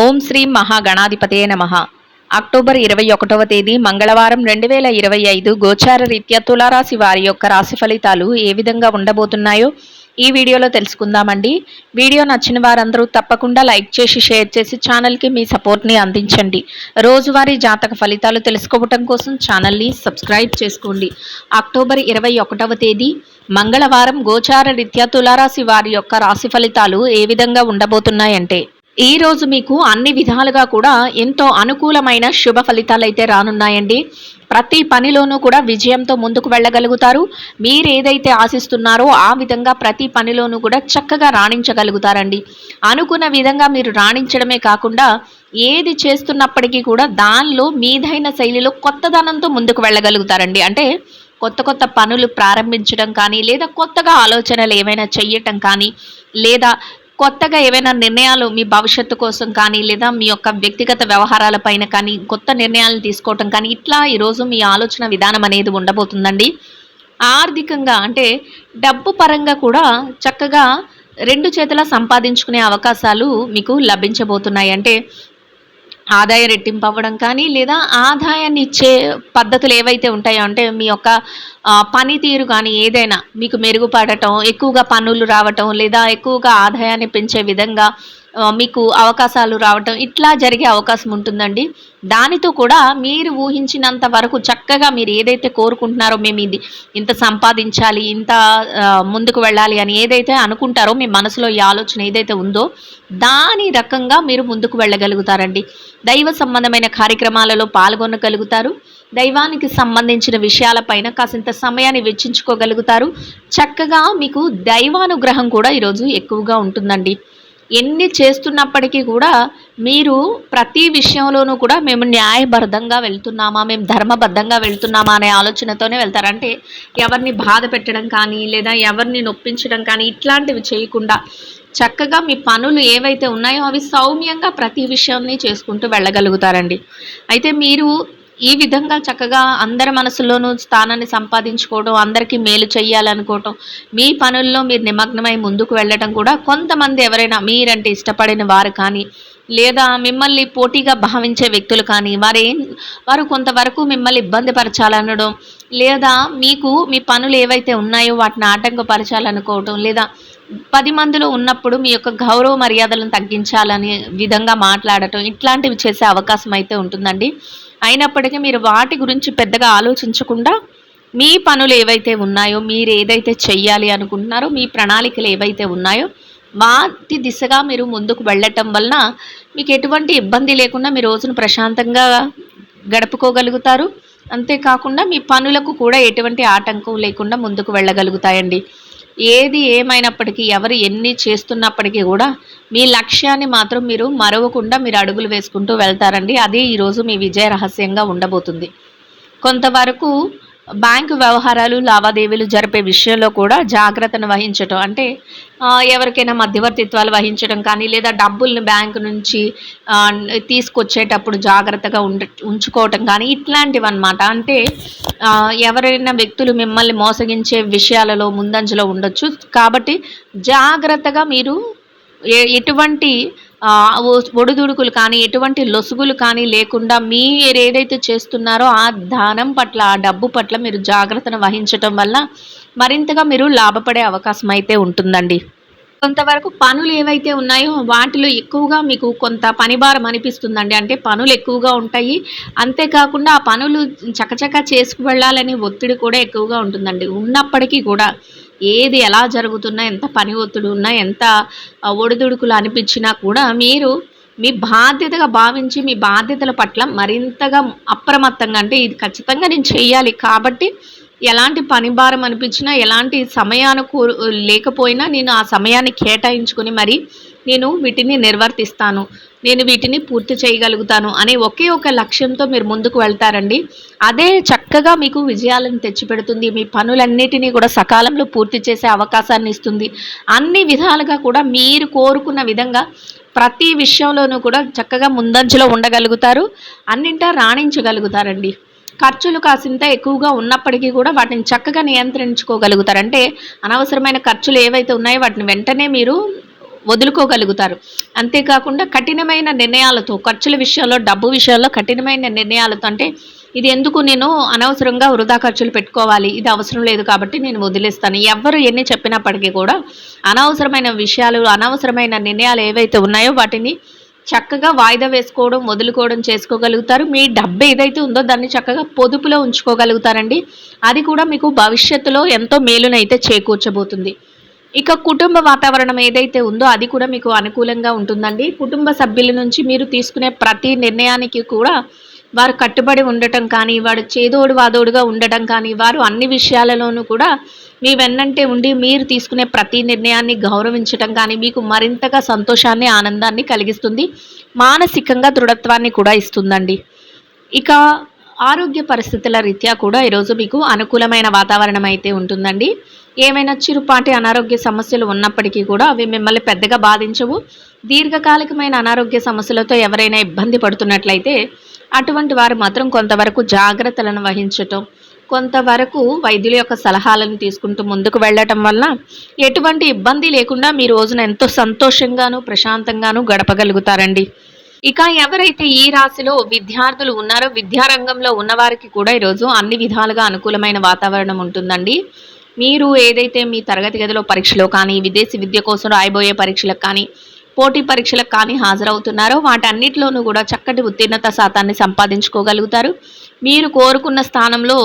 ఓం శ్రీ మహాగణాధిపతే నమ. అక్టోబర్ ఇరవై ఒకటవ తేదీ మంగళవారం రెండు వేల ఇరవై ఐదు గోచార రీత్యా తులారాశి వారి యొక్క రాశి ఫలితాలు ఏ విధంగా ఉండబోతున్నాయో ఈ వీడియోలో తెలుసుకుందామండి. వీడియో నచ్చిన వారందరూ తప్పకుండా లైక్ చేసి షేర్ చేసి ఛానల్కి మీ సపోర్ట్ని అందించండి. రోజువారీ జాతక ఫలితాలు తెలుసుకోవటం కోసం ఛానల్ని సబ్స్క్రైబ్ చేసుకోండి. అక్టోబర్ ఇరవై ఒకటవ తేదీ మంగళవారం గోచార రీత్యా తులారాశి వారి యొక్క రాశి ఫలితాలు ఏ విధంగా ఉండబోతున్నాయంటే ఈ రోజు మీకు అన్ని విధాలుగా కూడా ఎంతో అనుకూలమైన శుభ ఫలితాలు అయితే రానున్నాయండి. ప్రతి పనిలోనూ కూడా విజయంతో ముందుకు వెళ్ళగలుగుతారు. మీరు ఏదైతే ఆశిస్తున్నారో ఆ విధంగా ప్రతి పనిలోనూ కూడా చక్కగా రాణించగలుగుతారండి. అనుకున్న విధంగా మీరు రాణించడమే కాకుండా ఏది చేస్తున్నప్పటికీ కూడా దానిలో మీదైన శైలిలో కొత్తదనంతో ముందుకు వెళ్ళగలుగుతారండి. అంటే కొత్త కొత్త పనులు ప్రారంభించడం కానీ లేదా కొత్తగా ఆలోచనలు ఏమైనా చెయ్యటం కానీ లేదా కొత్తగా ఏవైనా నిర్ణయాలు మీ భవిష్యత్తు కోసం కానీ లేదా మీ యొక్క వ్యక్తిగత వ్యవహారాలపైన కానీ కొత్త నిర్ణయాలు తీసుకోవటం కానీ ఇట్లా ఈరోజు మీ ఆలోచన విధానం అనేది ఉండబోతుందండి. ఆర్థికంగా అంటే డబ్బు పరంగా కూడా చక్కగా రెండు చేతుల సంపాదించుకునే అవకాశాలు మీకు లభించబోతున్నాయి. అంటే ఆదాయ రెట్టింపు అవ్వడం కానీ లేదా ఆదాయాన్ని ఇచ్చే పద్ధతులు ఏవైతే ఉంటాయో అంటే మీ యొక్క పనితీరు కానీ ఏదైనా మీకు మెరుగుపడటం ఎక్కువగా పనులు రావటం లేదా ఎక్కువగా ఆదాయాన్ని పెంచే విధంగా మీకు అవకాశాలు రావటం ఇట్లా జరిగే అవకాశం ఉంటుందండి. దానితో కూడా మీరు ఊహించినంత వరకు చక్కగా మీరు ఏదైతే కోరుకుంటున్నారో మేము ఇది ఇంత సంపాదించాలి ఇంత ముందుకు వెళ్ళాలి అని ఏదైతే అనుకుంటారో మీ మనసులో ఈ ఆలోచన ఏదైతే ఉందో దాని రకంగా మీరు ముందుకు వెళ్ళగలుగుతారండి. దైవ సంబంధమైన కార్యక్రమాలలో పాల్గొనగలుగుతారు. దైవానికి సంబంధించిన విషయాలపైన కాసింత సమయాన్ని వెచ్చించుకోగలుగుతారు. చక్కగా మీకు దైవానుగ్రహం కూడా ఈరోజు ఎక్కువగా ఉంటుందండి. ఎన్ని చేస్తున్నప్పటికీ కూడా మీరు ప్రతి విషయంలోనూ కూడా మేము న్యాయబద్ధంగా వెళ్తున్నామా మేము ధర్మబద్ధంగా వెళ్తున్నామా అనే ఆలోచనతోనే వెళ్తారంటే ఎవరిని బాధ పెట్టడం కానీ లేదా ఎవరిని నొప్పించడం కానీ ఇట్లాంటివి చేయకుండా చక్కగా మీ పనులు ఏవైతే ఉన్నాయో అవి సౌమ్యంగా ప్రతి విషయాన్ని చేసుకుంటూ వెళ్ళగలుగుతారండి. అయితే మీరు ఈ విధంగా చక్కగా అందరి మనసులోనూ స్థానాన్ని సంపాదించుకోవడం అందరికీ మేలు చేయాలనుకోవటం మీ పనుల్లో మీరు నిమగ్నమై ముందుకు వెళ్ళటం కూడా కొంతమంది ఎవరైనా మీరంటే ఇష్టపడిన వారు కానీ లేదా మిమ్మల్ని పోటీగా భావించే వ్యక్తులు కానీ వారే వారు కొంతవరకు మిమ్మల్ని ఇబ్బంది పరచాలనడం లేదా మీకు మీ పనులు ఏవైతే ఉన్నాయో వాటిని ఆటంకపరచాలనుకోవటం లేదా పది మందిలో ఉన్నప్పుడు మీ యొక్క గౌరవ మర్యాదలను తగ్గించాలనే విధంగా మాట్లాడటం ఇట్లాంటివి చేసే అవకాశం అయితే ఉంటుందండి. అయినప్పటికీ మీరు వాటి గురించి పెద్దగా ఆలోచించకుండా మీ పనులు ఏవైతే ఉన్నాయో మీరు ఏదైతే చెయ్యాలి అనుకుంటున్నారో మీ ప్రణాళికలు ఏవైతే ఉన్నాయో వాటి దిశగా మీరు ముందుకు వెళ్ళటం వలన మీకు ఎటువంటి ఇబ్బంది లేకుండా మీ రోజును ప్రశాంతంగా గడుపుకోగలుగుతారు. అంతేకాకుండా మీ పనులకు కూడా ఎటువంటి ఆటంకం లేకుండా ముందుకు వెళ్ళగలుగుతాయండి. ఏది ఏమైనప్పటికీ ఎవరు ఎన్ని చేస్తున్నప్పటికీ కూడా మీ లక్ష్యాన్ని మాత్రం మీరు మరవకుండా మీరు అడుగులు వేసుకుంటూ వెళ్తారండి. అదే ఈరోజు మీ విజయ రహస్యంగా ఉండబోతుంది. కొంతవరకు బ్యాంకు వ్యవహారాలు లావాదేవీలు జరిపే విషయంలో కూడా జాగ్రత్తను వహించటం. అంటే ఎవరికైనా మధ్యవర్తిత్వాలు వహించడం కానీ లేదా డబ్బుల్ని బ్యాంకు నుంచి తీసుకొచ్చేటప్పుడు జాగ్రత్తగా ఉండ ఉంచుకోవటం కానీ ఇట్లాంటివి అనమాట అంటే ఎవరైనా వ్యక్తులు మిమ్మల్ని మోసగించే విషయాలలో ముందంజలో ఉండొచ్చు. కాబట్టి జాగ్రత్తగా మీరు ఎటువంటి ఒడిదుడుకులు కానీ ఎటువంటి లొసుగులు కానీ లేకుండా మీరు ఏదైతే చేస్తున్నారో ఆ దానం పట్ల ఆ డబ్బు పట్ల మీరు జాగ్రత్తను వహించటం వల్ల మరింతగా మీరు లాభపడే అవకాశం అయితే ఉంటుందండి. కొంతవరకు పనులు ఏవైతే ఉన్నాయో వాటిలో ఎక్కువగా మీకు కొంత పనిభారం అనిపిస్తుందండి. అంటే పనులు ఎక్కువగా ఉంటాయి. అంతేకాకుండా ఆ పనులు చకచక చేసుకు వెళ్ళాలనే ఒత్తిడి కూడా ఎక్కువగా ఉంటుందండి. ఉన్నప్పటికీ కూడా ఏది ఎలా జరుగుతున్నా ఎంత పని ఒత్తిడి ఉన్నా ఎంత ఒడిదుడుకులు అనిపించినా కూడా మీరు మీ బాధ్యతగా భావించి మీ బాధ్యతల పట్ల మరింతగా అప్రమత్తంగా అంటే ఇది ఖచ్చితంగా నేను చేయాలి కాబట్టి ఎలాంటి పని భారం అనిపించినా ఎలాంటి సమయానికి లేకపోయినా నేను ఆ సమయాన్ని కేటాయించుకొని మరి నేను వీటిని నిర్వర్తిస్తాను. నేను వీటిని పూర్తి చేయగలుగుతాను అనే ఒకే ఒక లక్ష్యంతో మీరు ముందుకు వెళ్తారండి. అదే చక్కగా మీకు విజయాలను తెచ్చిపెడుతుంది. మీ పనులన్నిటినీ కూడా సకాలంలో పూర్తి చేసే అవకాశాన్ని ఇస్తుంది. అన్ని విధాలుగా కూడా మీరు కోరుకున్న విధంగా ప్రతి విషయంలోనూ కూడా చక్కగా ముందంజలో ఉండగలుగుతారు. అన్నింటా రాణించగలుగుతారండి. ఖర్చులు కాసింత ఎక్కువగా ఉన్నప్పటికీ కూడా వాటిని చక్కగా నియంత్రించుకోగలుగుతారు. అంటే అనవసరమైన ఖర్చులు ఏవైతే ఉన్నాయో వాటిని వెంటనే మీరు వదులుకోగలుగుతారు. అంతేకాకుండా కఠినమైన నిర్ణయాలతో ఖర్చుల విషయంలో డబ్బు విషయంలో కఠినమైన నిర్ణయాలతో అంటే ఇది ఎందుకు నేను అనవసరంగా వృధా ఖర్చులు పెట్టుకోవాలి ఇది అవసరం లేదు కాబట్టి నేను వదిలేస్తాను. ఎవరు ఎన్ని చెప్పినప్పటికీ కూడా అనవసరమైన విషయాలు అనవసరమైన నిర్ణయాలు ఏవైతే ఉన్నాయో వాటిని చక్కగా వాయిదా వేసుకోవడం వదులుకోవడం చేసుకోగలుగుతారు. మీ డబ్బు ఏదైతే ఉందో దాన్ని చక్కగా పొదుపులో ఉంచుకోగలుగుతారండి. అది కూడా మీకు భవిష్యత్తులో ఎంతో మేలునైతే చేకూర్చబోతుంది. ఇక కుటుంబ వాతావరణం ఏదైతే ఉందో అది కూడా మీకు అనుకూలంగా ఉంటుందండి. కుటుంబ సభ్యుల నుంచి మీరు తీసుకునే ప్రతి నిర్ణయానికి కూడా వారు కట్టుబడి ఉండటం కానీ వాడు చేదోడు వాదోడుగా ఉండటం కానీ వారు అన్ని విషయాలలోనూ కూడా మీ వెన్నంటే ఉండి మీరు తీసుకునే ప్రతి నిర్ణయాన్ని గౌరవించటం కానీ మీకు మరింతగా సంతోషాన్ని ఆనందాన్ని కలిగిస్తుంది. మానసికంగా దృఢత్వాన్ని కూడా ఇస్తుందండి. ఇక ఆరోగ్య పరిస్థితుల రీత్యా కూడా ఈరోజు మీకు అనుకూలమైన వాతావరణం అయితే ఉంటుందండి. ఏమైనా చిరుపాటి అనారోగ్య సమస్యలు ఉన్నప్పటికీ కూడా అవి మిమ్మల్ని పెద్దగా బాధించవు. దీర్ఘకాలికమైన అనారోగ్య సమస్యలతో ఎవరైనా ఇబ్బంది పడుతున్నట్లయితే అటువంటి వారు మాత్రం కొంతవరకు జాగ్రత్తలను వహించటం కొంతవరకు వైద్యుల యొక్క సలహాలను తీసుకుంటూ ముందుకు వెళ్ళటం వల్ల ఎటువంటి ఇబ్బంది లేకుండా మీ రోజున ఎంతో సంతోషంగాను ప్రశాంతంగాను గడపగలుగుతారండి. ఇక ఎవరైతే ఈ రాశిలో విద్యార్థులు ఉన్నారో విద్యారంగంలో ఉన్నవారికి కూడా ఈరోజు అన్ని విధాలుగా అనుకూలమైన వాతావరణం ఉంటుందండి. మీరు ఏదైతే మీ తరగతి గదిలో పరీక్షలో కానీ విదేశీ విద్య కోసం రాయబోయే పరీక్షలకు కానీ పోటీ పరీక్షలకు కానీ హాజరవుతున్నారో వాటన్నిటిలోనూ కూడా చక్కటి ఉత్తీర్ణత శాతాన్ని సంపాదించుకోగలుగుతారు. మీరు కోరుకున్న స్థానంలో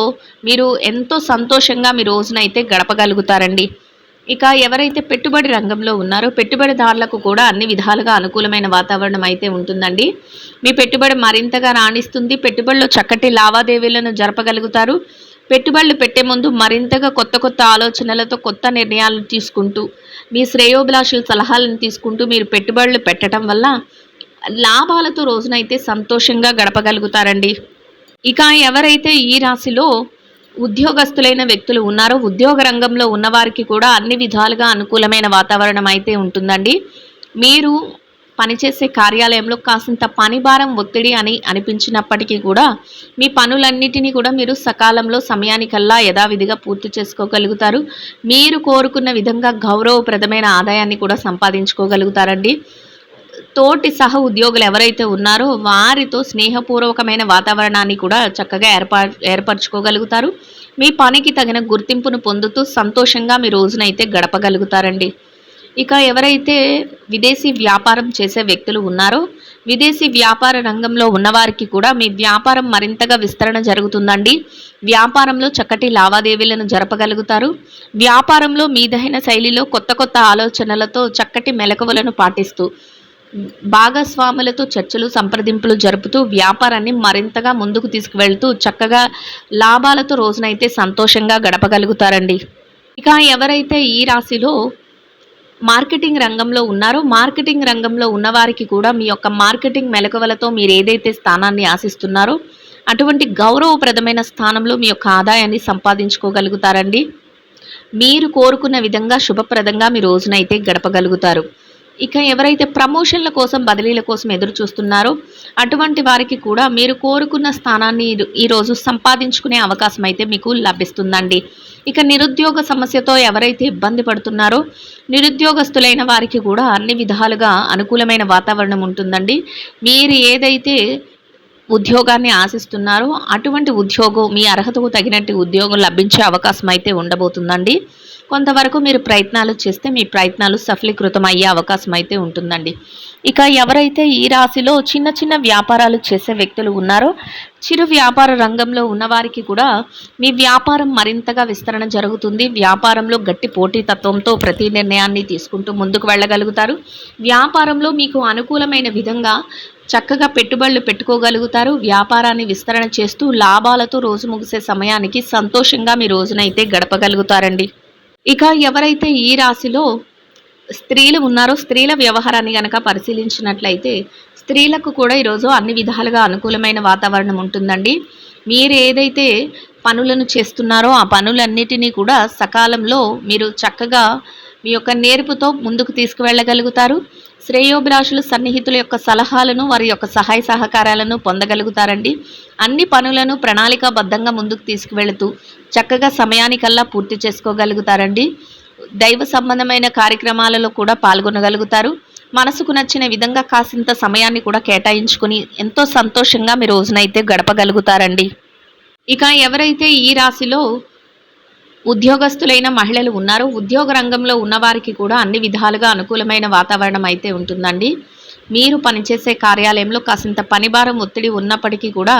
మీరు ఎంతో సంతోషంగా మీ రోజునైతే గడపగలుగుతారండి. ఇక ఎవరైతే పెట్టుబడి రంగంలో ఉన్నారో పెట్టుబడిదారులకు కూడా అన్ని విధాలుగా అనుకూలమైన వాతావరణం అయితే ఉంటుందండి. మీ పెట్టుబడి మరింతగా రాణిస్తుంది. పెట్టుబడిలో చక్కటి లావాదేవీలను జరపగలుగుతారు. పెట్టుబడులు పెట్టే ముందు మరింతగా కొత్త కొత్త ఆలోచనలతో కొత్త నిర్ణయాలు తీసుకుంటూ మీ శ్రేయోభిలాషుల సలహాలను తీసుకుంటూ మీరు పెట్టుబడులు పెట్టడం వల్ల లాభాలతో రోజునైతే సంతోషంగా గడపగలుగుతారండి. ఇక ఎవరైతే ఈ రాశిలో ఉద్యోగస్తులైన వ్యక్తులు ఉన్నారో ఉద్యోగ రంగంలో ఉన్నవారికి కూడా అన్ని విధాలుగా అనుకూలమైన వాతావరణం అయితే ఉంటుందండి. మీరు పనిచేసే కార్యాలయంలో కాసింత పని భారం ఒత్తిడి అని అనిపించినప్పటికీ కూడా మీ పనులన్నిటినీ కూడా మీరు సకాలంలో సమయానికల్లా యథావిధిగా పూర్తి చేసుకోగలుగుతారు. మీరు కోరుకున్న విధంగా గౌరవప్రదమైన ఆదాయాన్ని కూడా సంపాదించుకోగలుగుతారండి. తోటి సహ ఉద్యోగులు ఎవరైతే ఉన్నారో వారితో స్నేహపూర్వకమైన వాతావరణాన్ని కూడా చక్కగా ఏర్పా ఏర్పరచుకోగలుగుతారు. మీ పనికి తగిన గుర్తింపును పొందుతూ సంతోషంగా మీ రోజునైతే గడపగలుగుతారండి. ఇక ఎవరైతే విదేశీ వ్యాపారం చేసే వ్యక్తులు ఉన్నారో విదేశీ వ్యాపార రంగంలో ఉన్నవారికి కూడా మీ వ్యాపారం మరింతగా విస్తరణ జరుగుతుందండి. వ్యాపారంలో చక్కటి లావాదేవీలను జరపగలుగుతారు. వ్యాపారంలో మీదైన శైలిలో కొత్త కొత్త ఆలోచనలతో చక్కటి మెలకువలను పాటిస్తూ భాగస్వాములతో చర్చలు సంప్రదింపులు జరుపుతూ వ్యాపారాన్ని మరింతగా ముందుకు తీసుకువెళ్తూ చక్కగా లాభాలతో రోజునైతే సంతోషంగా గడపగలుగుతారండి. ఇక ఎవరైతే ఈ రాశిలో మార్కెటింగ్ రంగంలో ఉన్నారో మార్కెటింగ్ రంగంలో ఉన్నవారికి కూడా మీ యొక్క మార్కెటింగ్ మెలకువలతో మీరు ఏదైతే స్థానాన్ని ఆశిస్తున్నారో అటువంటి గౌరవప్రదమైన స్థానంలో మీ యొక్క ఆదాయాన్ని సంపాదించుకోగలుగుతారండి. మీరు కోరుకున్న విధంగా శుభప్రదంగా మీ రోజునైతే గడపగలుగుతారు. ఇక ఎవరైతే ప్రమోషన్ల కోసం బదిలీల కోసం ఎదురు చూస్తున్నారో అటువంటి వారికి కూడా మీరు కోరుకున్న స్థానాన్ని ఈరోజు సంపాదించుకునే అవకాశం అయితే మీకు లభిస్తుందండి. ఇక నిరుద్యోగ సమస్యతో ఎవరైతే ఇబ్బంది పడుతున్నారో నిరుద్యోగస్తులైన వారికి కూడా అన్ని విధాలుగా అనుకూలమైన వాతావరణం ఉంటుందండి. మీరు ఏదైతే ఉద్యోగాన్ని ఆశిస్తున్నారో అటువంటి ఉద్యోగం మీ అర్హతకు తగినట్టు ఉద్యోగం లభించే అవకాశం అయితే ఉండబోతుందండి. కొంతవరకు మీరు ప్రయత్నాలు చేస్తే మీ ప్రయత్నాలు సఫలీకృతం అయ్యే అవకాశం అయితే ఉంటుందండి. ఇక ఎవరైతే ఈ రాశిలో చిన్న చిన్న వ్యాపారాలు చేసే వ్యక్తులు ఉన్నారో చిరు వ్యాపార రంగంలో ఉన్నవారికి కూడా మీ వ్యాపారం మరింతగా విస్తరణ జరుగుతుంది. వ్యాపారంలో గట్టి పోటీతత్వంతో ప్రతి నిర్ణయాన్ని తీసుకుంటూ ముందుకు వెళ్ళగలుగుతారు. వ్యాపారంలో మీకు అనుకూలమైన విధంగా చక్కగా పెట్టుబడులు పెట్టుకోగలుగుతారు. వ్యాపారాన్ని విస్తరణ చేస్తూ లాభాలతో రోజు ముగిసే సమయానికి సంతోషంగా మీ రోజునైతే గడపగలుగుతారండి. ఇక ఎవరైతే ఈ రాశిలో స్త్రీలు ఉన్నారో స్త్రీల వ్యవహారాన్ని కనుక పరిశీలించినట్లయితే స్త్రీలకు కూడా ఈరోజు అన్ని విధాలుగా అనుకూలమైన వాతావరణం ఉంటుందండి. మీరు ఏదైతే పనులను చేస్తున్నారో ఆ పనులన్నిటినీ కూడా సకాలంలో మీరు చక్కగా మీ యొక్క నేర్పుతో ముందుకు తీసుకువెళ్ళగలుగుతారు. శ్రేయోభిలాషులు సన్నిహితుల యొక్క సలహాలను వారి యొక్క సహాయ సహకారాలను పొందగలుగుతారండి. అన్ని పనులను ప్రణాళికాబద్ధంగా ముందుకు తీసుకువెళుతూ చక్కగా సమయానికల్లా పూర్తి చేసుకోగలుగుతారండి. దైవ సంబంధమైన కార్యక్రమాలలో కూడా పాల్గొనగలుగుతారు. మనసుకు నచ్చిన విధంగా కాసింత సమయాన్ని కూడా కేటాయించుకుని ఎంతో సంతోషంగా మీ రోజునైతే గడపగలుగుతారండి. ఇక ఎవరైతే ఈ రాశిలో ఉద్యోగస్తులైన మహిళలు ఉన్నారు. ఉద్యోగ రంగంలో ఉన్నవారికి కూడా అన్ని విధాలుగా అనుకూలమైన వాతావరణం అయితే ఉంటుందండి. మీరు పనిచేసే కార్యాలయంలో కాసింత పనిభారం ఒత్తిడి ఉన్నప్పటికీ కూడా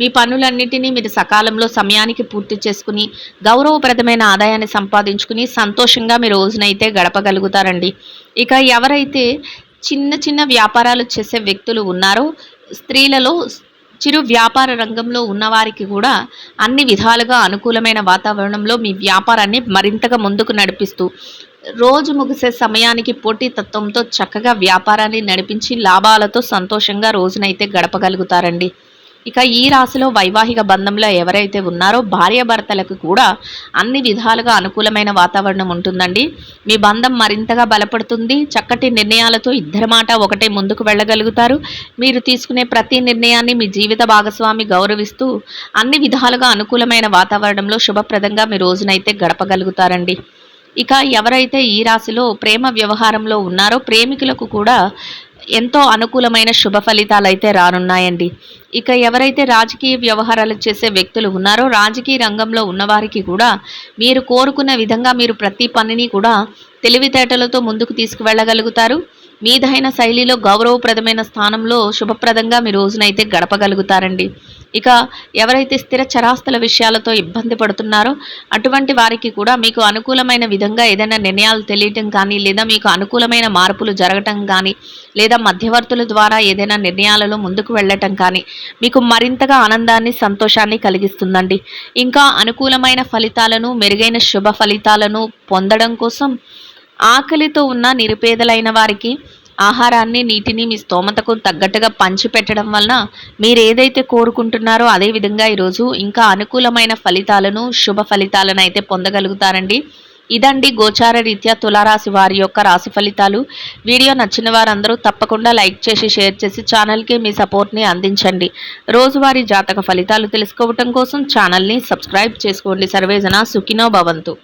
మీ పనులన్నింటినీ మీరు సకాలంలో సమయానికి పూర్తి చేసుకుని గౌరవప్రదమైన ఆదాయాన్ని సంపాదించుకుని సంతోషంగా మీ రోజునైతే గడపగలుగుతారండి. ఇక ఎవరైతే చిన్న చిన్న వ్యాపారాలు చేసే వ్యక్తులు ఉన్నారో స్త్రీలలో చిరు వ్యాపార రంగంలో ఉన్నవారికి కూడా అన్ని విధాలుగా అనుకూలమైన వాతావరణంలో మీ వ్యాపారాన్ని మరింతగా ముందుకు నడిపిస్తూ రోజు ముగిసే సమయానికి పోటీతత్వంతో చక్కగా వ్యాపారాన్ని నడిపించి లాభాలతో సంతోషంగా రోజునైతే గడపగలుగుతారండి. ఇక ఈ రాశిలో వైవాహిక బంధంలో ఎవరైతే ఉన్నారో భార్యాభర్తలకు కూడా అన్ని విధాలుగా అనుకూలమైన వాతావరణం ఉంటుందండి. మీ బంధం మరింతగా బలపడుతుంది. చక్కటి నిర్ణయాలతో ఇద్దరి మాట ఒకటే ముందుకు వెళ్ళగలుగుతారు. మీరు తీసుకునే ప్రతి నిర్ణయాన్ని మీ జీవిత భాగస్వామి గౌరవిస్తూ అన్ని విధాలుగా అనుకూలమైన వాతావరణంలో శుభప్రదంగా మీ రోజునైతే గడపగలుగుతారండి. ఇక ఎవరైతే ఈ రాశిలో ప్రేమ వ్యవహారంలో ఉన్నారో ప్రేమికులకు కూడా ఎంతో అనుకూలమైన శుభ ఫలితాలు అయితే రానున్నాయండి. ఇక ఎవరైతే రాజకీయ వ్యవహారాలు చేసే వ్యక్తులు ఉన్నారో రాజకీయ రంగంలో ఉన్నవారికి కూడా మీరు కోరుకున్న విధంగా మీరు ప్రతి పనిని కూడా తెలివితేటలతో ముందుకు తీసుకువెళ్ళగలుగుతారు. మీదైన శైలిలో గౌరవప్రదమైన స్థానంలో శుభప్రదంగా మీ రోజునైతే గడపగలుగుతారండి. ఇక ఎవరైతే స్థిర చరాస్తుల విషయాలతో ఇబ్బంది పడుతున్నారో అటువంటి వారికి కూడా మీకు అనుకూలమైన విధంగా ఏదైనా నిర్ణయాలు తెలియటం కానీ లేదా మీకు అనుకూలమైన మార్పులు జరగటం కానీ లేదా మధ్యవర్తుల ద్వారా ఏదైనా నిర్ణయాలలో ముందుకు వెళ్ళటం కానీ మీకు మరింతగా ఆనందాన్ని సంతోషాన్ని కలిగిస్తుందండి. ఇంకా అనుకూలమైన ఫలితాలను మెరుగైన శుభ ఫలితాలను పొందడం కోసం ఆకలితో ఉన్న నిరుపేదలైన వారికి ఆహారాన్ని నీటిని మీ స్తోమతకు తగ్గట్టుగా పంచిపెట్టడం వలన మీరు ఏదైతే కోరుకుంటున్నారో అదే విధంగా ఈరోజు ఇంకా అనుకూలమైన ఫలితాలను శుభ ఫలితాలను అయితే పొందగలుగుతారండి. ఇదండి గోచార రీత్యా తులారాశి వారి యొక్క రాశి ఫలితాలు. వీడియో నచ్చిన వారందరూ తప్పకుండా లైక్ చేసి షేర్ చేసి ఛానల్కి మీ సపోర్ట్ని అందించండి. రోజువారీ జాతక ఫలితాలు తెలుసుకోవటం కోసం ఛానల్ని సబ్స్క్రైబ్ చేసుకోండి. సర్వేజన సుఖినో భవంతు.